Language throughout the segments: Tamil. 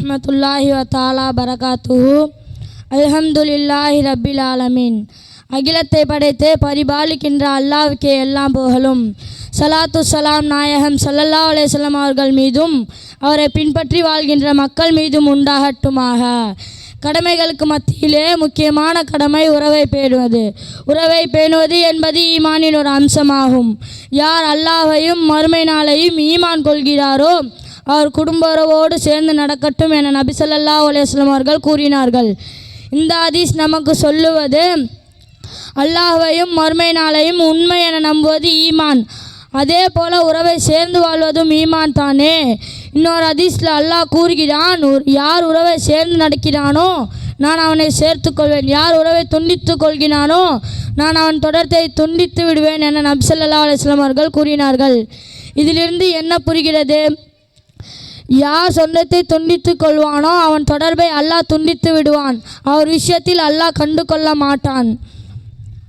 வரஹ்மத்துல்லாஹி வத்தாலா பரகாத்து அல்ஹம்துலில்லாஹி ரப்பில் ஆலமீன். அகிலத்தை படைத்து பரிபாலிக்கின்ற அல்லாவுக்கே எல்லாம் புகழும். சலாத்து சலாம் நாயகம் சல்லல்லா அலைஹி அவர்கள் மீதும் அவரை பின்பற்றி வாழ்கின்ற மக்கள் மீதும் உண்டாகட்டுமாக. கடமைகளுக்கு மத்தியிலே முக்கியமான கடமை உறவை பேணுவது. உறவை பேணுவது என்பது ஈமானின் ஒரு அம்சமாகும். யார் அல்லாஹையும் மறுமை நாளையும் ஈமான் கொள்கிறாரோ அவர் குடும்பரவோடு சேர்ந்து நடக்கட்டும் என நபி ஸல்லல்லாஹு அவர்கள் கூறினார்கள். இந்த ஹதீஸ் நமக்கு சொல்லுவது அல்லாஹையும் மறுமை நாளையும் உண்மை என நம்புவது ஈமான். அதே போல உறவை சேர்ந்து வாழ்வதும் ஈமான் தானே? இன்னொரு ஹதீஸில் அல்லாஹ் கூறுகிறான் யார் உறவை சேர்ந்து நடக்கிறானோ நான் அவனை சேர்த்து கொள்வேன் யார் உறவை துண்டித்து கொள்கிறானோ நான் அவன் தொடர்த்தை துண்டித்து விடுவேன் என நபி ஸல்லல்லாஹு அவர்கள் கூறினார்கள். இதிலிருந்து என்ன புரிகிறது? யார் சொந்தத்தை துண்டித்து கொள்வானோ அவன் தொடர்பை அல்லாஹ் துண்டித்து விடுவான். அவர் விஷயத்தில் அல்லாஹ் கண்டு கொள்ள மாட்டான்.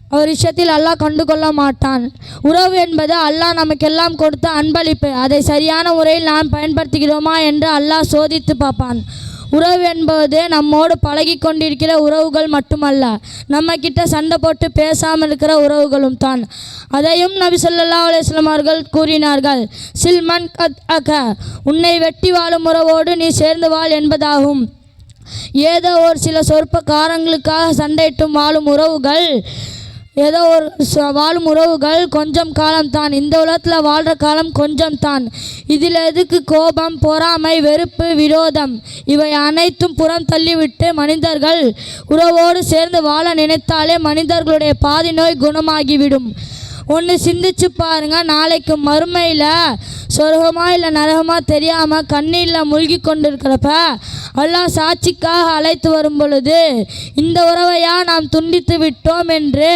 அவர் விஷயத்தில் அல்லாஹ் கண்டு கொள்ள மாட்டான். உறவு என்பது அல்லாஹ் நமக்கெல்லாம் கொடுத்த அன்பளிப்பு. அதை சரியான முறையில் நாம் பயன்படுத்துகிறோமா என்று அல்லாஹ் சோதித்து பார்ப்பான். உறவு என்பது நம்மோடு பழகி கொண்டிருக்கிற உறவுகள் மட்டுமல்ல நம்ம கிட்ட சண்டை போட்டு பேசாமல் இருக்கிற உறவுகளும் தான். அதையும் நபி சொல்லல்லா அலைஹி அவர்கள் கூறினார்கள் சில்மன் கத் அக உன்னை வெட்டி வாழும் உறவோடு நீ சேர்ந்து வாழ் என்பதாகும். ஏதோ ஒரு சில சொற்ப காரங்களுக்காக சண்டையிட்டும் வாழும் உறவுகள் ஏதோ ஒரு வாழும் உறவுகள் கொஞ்சம் காலம்தான் இந்த உலகத்தில் வாழ்கிற காலம் கொஞ்சம் தான். இதில் எதுக்கு கோபம் பொறாமை வெறுப்பு விரோதம்? இவை அனைத்தும் புறம் தள்ளிவிட்டு மனிதர்கள் உறவோடு சேர்ந்து வாழ நினைத்தாலே மனிதர்களுடைய பாதி நோய் குணமாகிவிடும். ஒன்று சிந்திச்சு பாருங்கள் நாளைக்கு மறுமையில் சொர்க்கமா இல்லை நரகமா தெரியாமல் கண்ணீரில் மூழ்கி கொண்டிருக்கிறப்ப அல்லாஹ் சாட்சிக்காக அழைத்து வரும் பொழுது இந்த உறவையா நாம் துண்டித்து விட்டோம் என்று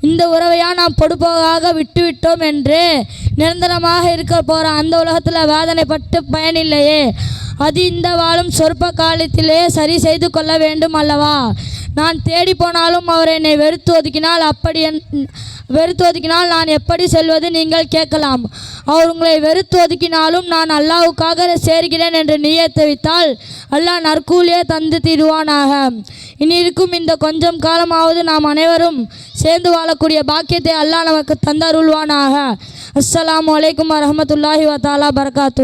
இந்த உறவையா நாம் பொடுப்போகாக விட்டு விட்டோம் என்று நிரந்தரமாக இருக்க போகிற அந்த உலகத்தில் வேதனைப்பட்டு பயனில்லையே. அது இந்த வாழும் சொற்ப காலத்திலே சரி செய்து கொள்ள வேண்டும் அல்லவா? நான் தேடி போனாலும் அவர் என்னை வெறுத்து ஒதுக்கினால் அப்படி என் வெறுத்து ஒதுக்கினால் நான் எப்படி செல்வது நீங்கள் கேட்கலாம். அவர் உங்களை வெறுத்து ஒதுக்கினாலும் நான் அல்லாவுக்காக சேர்கிறேன் என்று நியத்து வைத்தால் அல்லாஹ் நற்கூலியே தந்து தீருவானாக. இனி இருக்கும் இந்த கொஞ்சம் காலமாவது நாம் அனைவரும் சேர்ந்து வாழக்கூடிய பாக்கியத்தை அல்லாஹ் நமக்கு தந்தருள்வானாக. அஸ்லாம் வலைக்கம் வரமத்துல்லாஹி வத்தாலா பரகாத்து